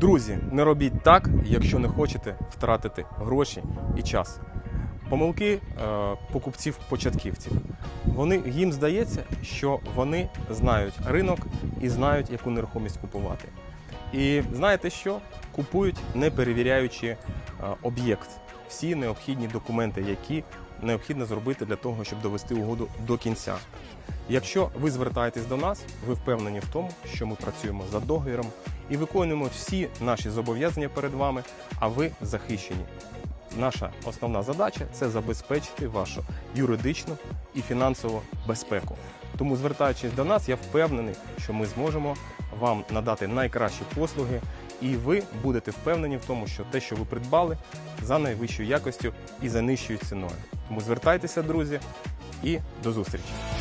Друзі, не робіть так, якщо не хочете втратити гроші і час. Помилки е, покупців-початківців. Вони їм здається, що вони знають ринок і знають, яку нерухомість купувати. І знаєте що? Купують, не перевіряючи е, об'єкт, всі необхідні документи, які необхідно зробити для того, щоб довести угоду до кінця. Якщо ви звертаєтесь до нас, ви впевнені в тому, що ми працюємо за договіром і виконуємо всі наші зобов'язання перед вами, а ви захищені. Наша основна задача це забезпечити вашу юридичну і фінансову безпеку. Тому, звертаючись до нас, я впевнений, що ми зможемо вам надати найкращі послуги, і ви будете впевнені в тому, що те, що ви придбали, за найвищою якостю і за нижчою ціною. Тому звертайтеся, друзі, і до зустрічі!